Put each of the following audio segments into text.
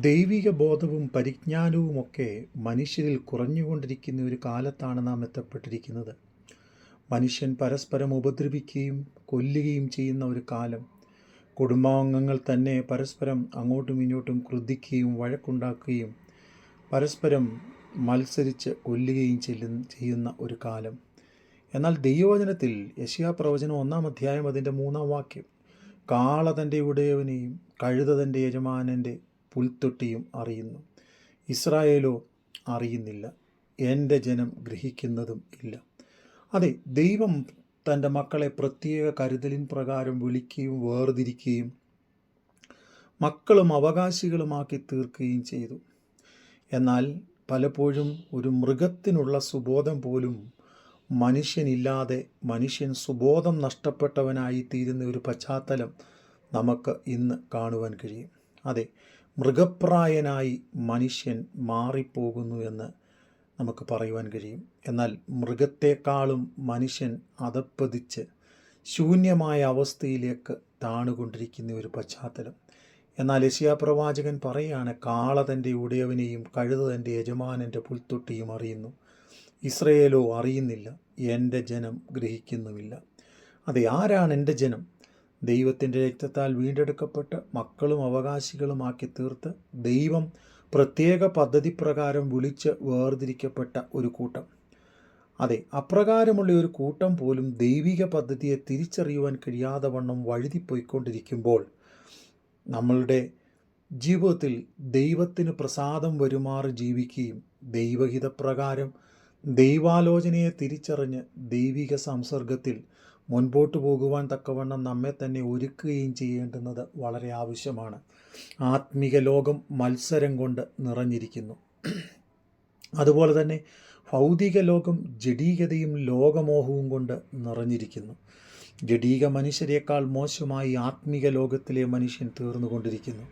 ദൈവിക ബോധവും പരിജ്ഞാനവുമൊക്കെ മനുഷ്യരിൽ കുറഞ്ഞുകൊണ്ടിരിക്കുന്ന ഒരു കാലത്താണ് നാം എത്തപ്പെട്ടിരിക്കുന്നത്. മനുഷ്യൻ പരസ്പരം ഉപദ്രവിക്കുകയും കൊല്ലുകയും ചെയ്യുന്ന ഒരു കാലം. കുടുംബാംഗങ്ങൾ തന്നെ പരസ്പരം അങ്ങോട്ടും ഇങ്ങോട്ടും ക്രുദ്ധിക്കുകയും വഴക്കുണ്ടാക്കുകയും പരസ്പരം മത്സരിച്ച് കൊല്ലുകയും ചെയ്യുന്ന ഒരു കാലം. എന്നാൽ ദൈവവചനത്തിൽ യശയാ പ്രവചനം ഒന്നാം അധ്യായം അതിന്റെ മൂന്നാം വാക്യം കാള തന്റെ ഉടയവനെയും കഴുത തന്റെ യജമാനന്റെ പുൽത്തൊട്ടിയും അറിയുന്നു. ഇസ്രായേലോ അറിയുന്നില്ല. എന്റെ ജനം ഗ്രഹിക്കുന്നതും ഇല്ല. അതെ ദൈവം തന്റെ മക്കളെ പ്രത്യേക കരുതലിൻ പ്രകാരം വിളിക്കുകയും വേർതിരിക്കുകയും മക്കളും അവകാശികളുമാക്കി തീർക്കുകയും ചെയ്തു. എന്നാൽ പലപ്പോഴും ഒരു മൃഗത്തിനുള്ള സുബോധം പോലും മനുഷ്യനില്ലാതെ മനുഷ്യൻ സുബോധം നഷ്ടപ്പെട്ടവനായി തീരുന്ന ഒരു പശ്ചാത്തലം നമുക്ക് ഇന്ന് കാണുവാൻ കഴിയും. അതെ മൃഗപ്രായനായി മനുഷ്യൻ മാറിപ്പോകുന്നു എന്ന് നമുക്ക് പറയുവാൻ കഴിയും. എന്നാൽ മൃഗത്തെക്കാളും മനുഷ്യൻ അതപ്പതിച്ച് ശൂന്യമായ അവസ്ഥയിലേക്ക് താണുകൊണ്ടിരിക്കുന്ന ഒരു പശ്ചാത്തലം. എന്നാൽ യശയാ പ്രവാചകൻ പറയുകയാണ് കാള തന്റെ ഉടയവനെയും കഴുത തന്റെ യജമാനന്റെ പുൽത്തൊട്ടിയും അറിയുന്നു. ഇസ്രയേലോ അറിയുന്നില്ല എന്റെ ജനം ഗ്രഹിക്കുന്നുമില്ല. അതെ ആരാണ് എന്റെ ജനം? ദൈവത്തിന്റെ രക്തത്താൽ വീണ്ടെടുക്കപ്പെട്ട് മക്കളും അവകാശികളുമാക്കി തീർത്ത് ദൈവം പ്രത്യേക പദ്ധതി പ്രകാരം വിളിച്ച് വേർതിരിക്കപ്പെട്ട ഒരു കൂട്ടം. അതെ അപ്രകാരമുള്ള ഒരു കൂട്ടം പോലും ദൈവിക പദ്ധതിയെ തിരിച്ചറിയുവാൻ കഴിയാതെ വണ്ണം വഴുതിപ്പോയിക്കൊണ്ടിരിക്കുമ്പോൾ നമ്മളുടെ ജീവിതത്തിൽ ദൈവത്തിന് പ്രസാദം വരുമാറ് ജീവിക്കുകയും ദൈവഹിതപ്രകാരം ദൈവാലോചനയെ തിരിച്ചറിഞ്ഞ് ദൈവിക സംസർഗത്തിൽ മുൻപോട്ട് പോകുവാൻ തക്കവണ്ണം നമ്മെ തന്നെ ഒരുക്കുകയും ചെയ്യേണ്ടുന്നത് വളരെ ആവശ്യമാണ്. ആത്മീക ലോകം മത്സരം കൊണ്ട് നിറഞ്ഞിരിക്കുന്നു. അതുപോലെ തന്നെ ഭൗതിക ലോകം ജഡീകതയും ലോകമോഹവും കൊണ്ട് നിറഞ്ഞിരിക്കുന്നു. ജഡീക മനുഷ്യരെക്കാൾ മോശമായി ആത്മീക ലോകത്തിലെ മനുഷ്യൻ തീർന്നുകൊണ്ടിരിക്കുന്നു.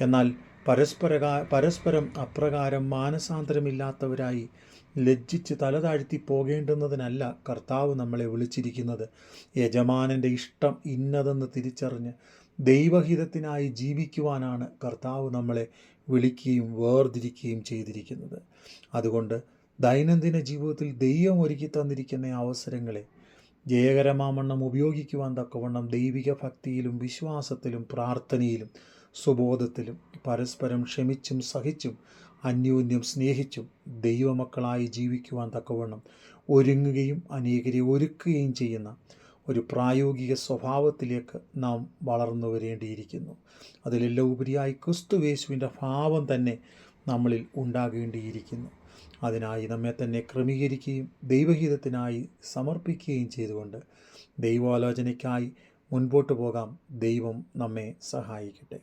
എന്നാൽ പരസ്പര പരസ്പരം അപ്രകാരം മാനസാന്തരമില്ലാത്തവരായി ലജ്ജിച്ച് തലതാഴ്ത്തി പോകേണ്ടുന്നതിനല്ല കർത്താവ് നമ്മളെ വിളിച്ചിരിക്കുന്നത്. യജമാനന്റെ ഇഷ്ടം ഇന്നതെന്ന് തിരിച്ചറിഞ്ഞ് ദൈവഹിതത്തിനായി ജീവിക്കുവാനാണ് കർത്താവ് നമ്മളെ വിളിക്കുകയും വേർതിരിക്കുകയും ചെയ്തിരിക്കുന്നത്. അതുകൊണ്ട് ദൈനംദിന ജീവിതത്തിൽ ദൈവം ഒരുക്കി തന്നിരിക്കുന്ന അവസരങ്ങളെ ജയകരമാവണ്ണം ഉപയോഗിക്കുവാൻ തക്കവണ്ണം ദൈവിക ഭക്തിയിലും വിശ്വാസത്തിലും പ്രാർത്ഥനയിലും സുബോധത്തിലും പരസ്പരം ക്ഷമിച്ചും സഹിച്ചും അന്യോന്യം സ്നേഹിച്ചും ദൈവമക്കളായി ജീവിക്കുവാൻ തക്കവണ്ണം ഒരുങ്ങുകയും അനേകരെ ഒരുക്കുകയും ചെയ്യുന്ന ഒരു പ്രായോഗിക സ്വഭാവത്തിലേക്ക് നാം വളർന്നു വരേണ്ടിയിരിക്കുന്നു. അതിലെല്ലാം ഉപരിയായി ക്രിസ്തുവേശുവിന്റെ ഭാവം തന്നെ നമ്മളിൽ ഉണ്ടാകേണ്ടിയിരിക്കുന്നു. അതിനായി നമ്മെ തന്നെ ക്രമീകരിക്കുകയും ദൈവഹിതത്തിനായി സമർപ്പിക്കുകയും ചെയ്തുകൊണ്ട് ദൈവാലോചനയ്ക്കായി മുൻപോട്ട് പോകാം. ദൈവം നമ്മെ സഹായിക്കട്ടെ.